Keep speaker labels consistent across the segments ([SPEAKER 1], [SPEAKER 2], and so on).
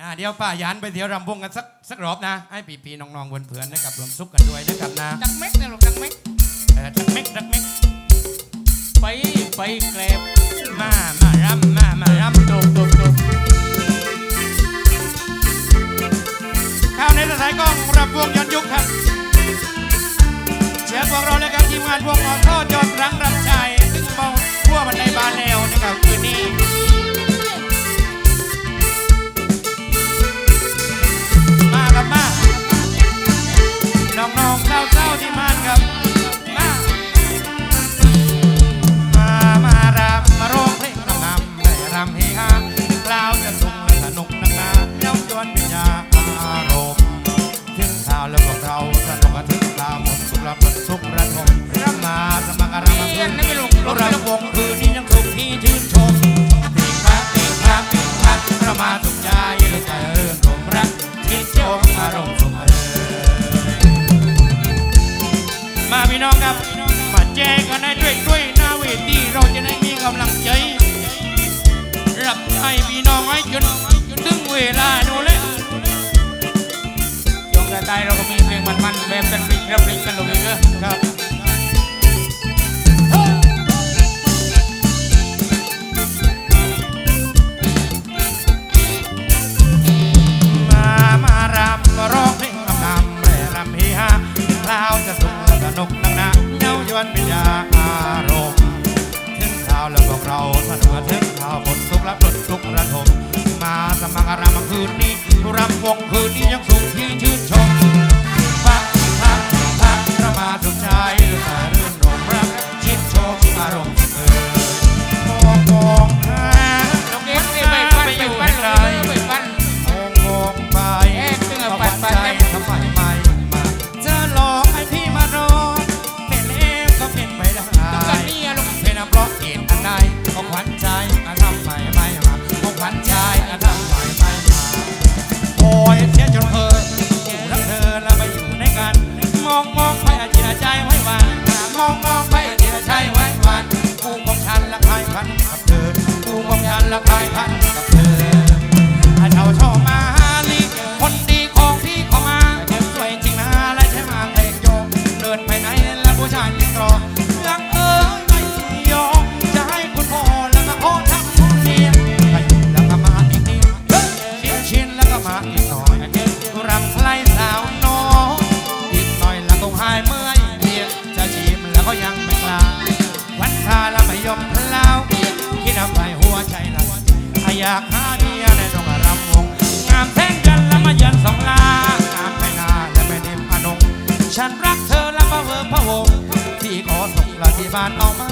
[SPEAKER 1] อ่าเดี๋ยวป้ายันไปเที่ยวรำวงกันสักสักรอบนะ ให้ปีๆน้องๆเพื่อนๆนะครับรวมซุกกันด้วยนะครับนะ
[SPEAKER 2] ดักเม็กนะลูกดักเม็ก
[SPEAKER 1] เออดักเม็กดักเม็ก
[SPEAKER 2] ไปไปแกลบ
[SPEAKER 1] มามารำมามารำตุบตุบตุบข้าวในสถานกล้องรับวงย้อนยุคครับเชียร์พวกเราเลยครับทีมงานวงออโต้จอดรังรับชายซึ่งเมาทั่วมันในบานแล้วนะครับคืนนี้ มาครับมา น้องๆเศร้าๆที่มานครับ มา มามารำมาร้องเพลงรำนำได้รำเฮฮาคราวจะสุขสนุกนักหนาเย้ายวนป็นยาอารมณ์ถึงข่าวแล้วพวกเราสนุกกันถึงข่าวหมดสุขรับสุขระทมรำมาสมัครรำมา
[SPEAKER 2] เรี
[SPEAKER 1] คื
[SPEAKER 2] ยน
[SPEAKER 1] น
[SPEAKER 2] นะไม่ลูกรถ
[SPEAKER 1] ร
[SPEAKER 2] ลูกำ
[SPEAKER 1] วงคืนนี้ยัง เวลาดูเลย
[SPEAKER 2] ช่วงใต้เราก็มีเพลงมันๆแบบเป็นพลิกรับพลิกกันลงอีกเด้อ
[SPEAKER 1] ครับ บานเอามา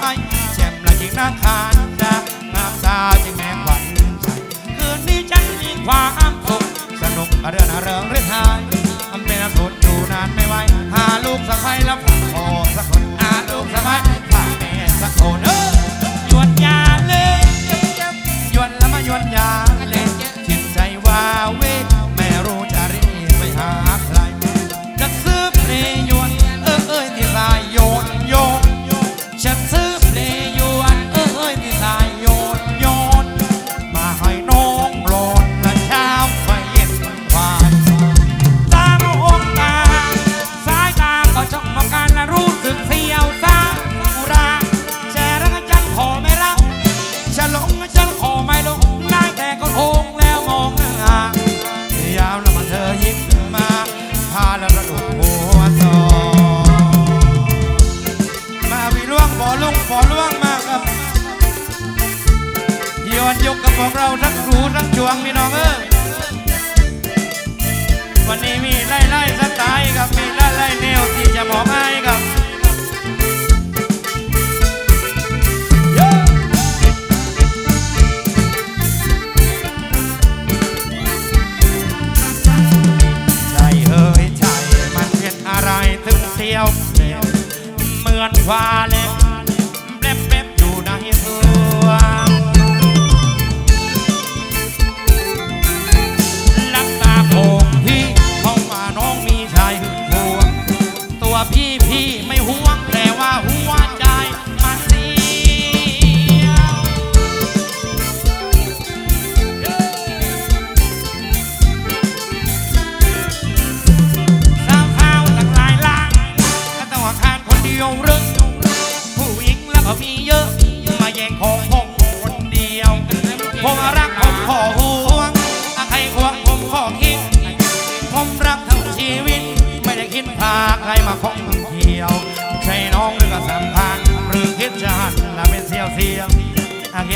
[SPEAKER 1] ให้แจ่มละจริงนะคานดางามตาจึงแม่ขวัญใจคืนนี้ฉันมีความสุขสนุกเรื่อนเริงเรื่อทายอำเป็นอสุดอยู่นานไม่ไหวหาลูกสะใภ้แล้วฝากอสักคนหาลูกสะใภ้ฝากแม่สักคนเออหยวนยาเลยหยวนแล้วมาหยวนยาเลยจิตใจว่าเวแม่รู้จะรีบไปหาใครจะซื้อเพลง กกับพวกเราทั้งครูทั้งจวงพี่น้องเออวันนี้มีไล่ไล่สไตล์ครับมีไล่ไล่แนวที่จะบอกให้ครับเย้ใจเฮ้ยใจมันเป็นอะไรถึงเสียวเสียวเหมือนฟ้าเล็ก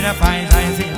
[SPEAKER 1] I find find science.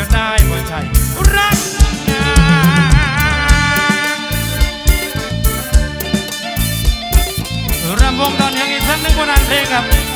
[SPEAKER 1] จะได้หัวใจรักนางรำวงตอนยังอีกสักหนึ่งบนอันเพลงครับ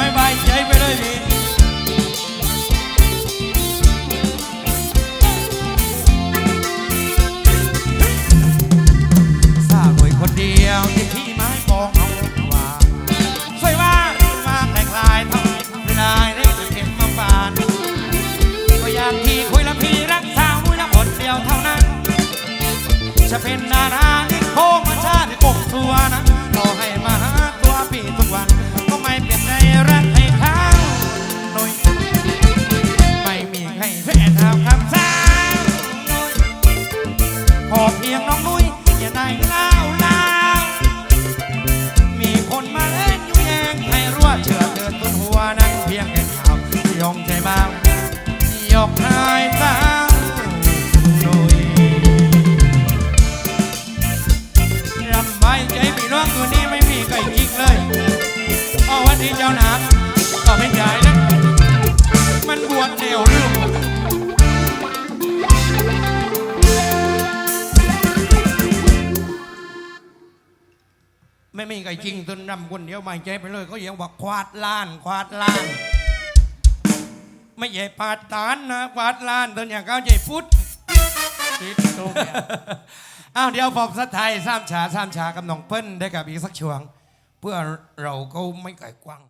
[SPEAKER 1] ไม่ใบใจไปเลยพี่สาวหน่วยคนเดียวที่พี่ไม้ปองเอาว่าสวยว่าเรื่าแหลก
[SPEAKER 2] ลาย
[SPEAKER 1] ทำไม่ได้ได้เก็บมาฝานก็อยากที่คุยละพี่รักสาวมุ้ยละคนเดียวเท่านั้น จะเป็นดาราที่โคมาชาที่กตัวนะ แนวเรื่องไม่มีใครจริงจนนำคนเดียวมาใจไปเลยเขาเยียกว่าควาดล้านควาดล้าน ไม่ใช่ปาดตานนะควาดล้านตอนอย่างเขาใหญ่ฟุต
[SPEAKER 2] ติดตรง
[SPEAKER 1] อ้าวเดี๋ยวผมสัทไทยสามชาสามชากับน้องเพิ่นได้กับอีกสักช่วง เพื่อเราก็ไม่ไกลกว้าง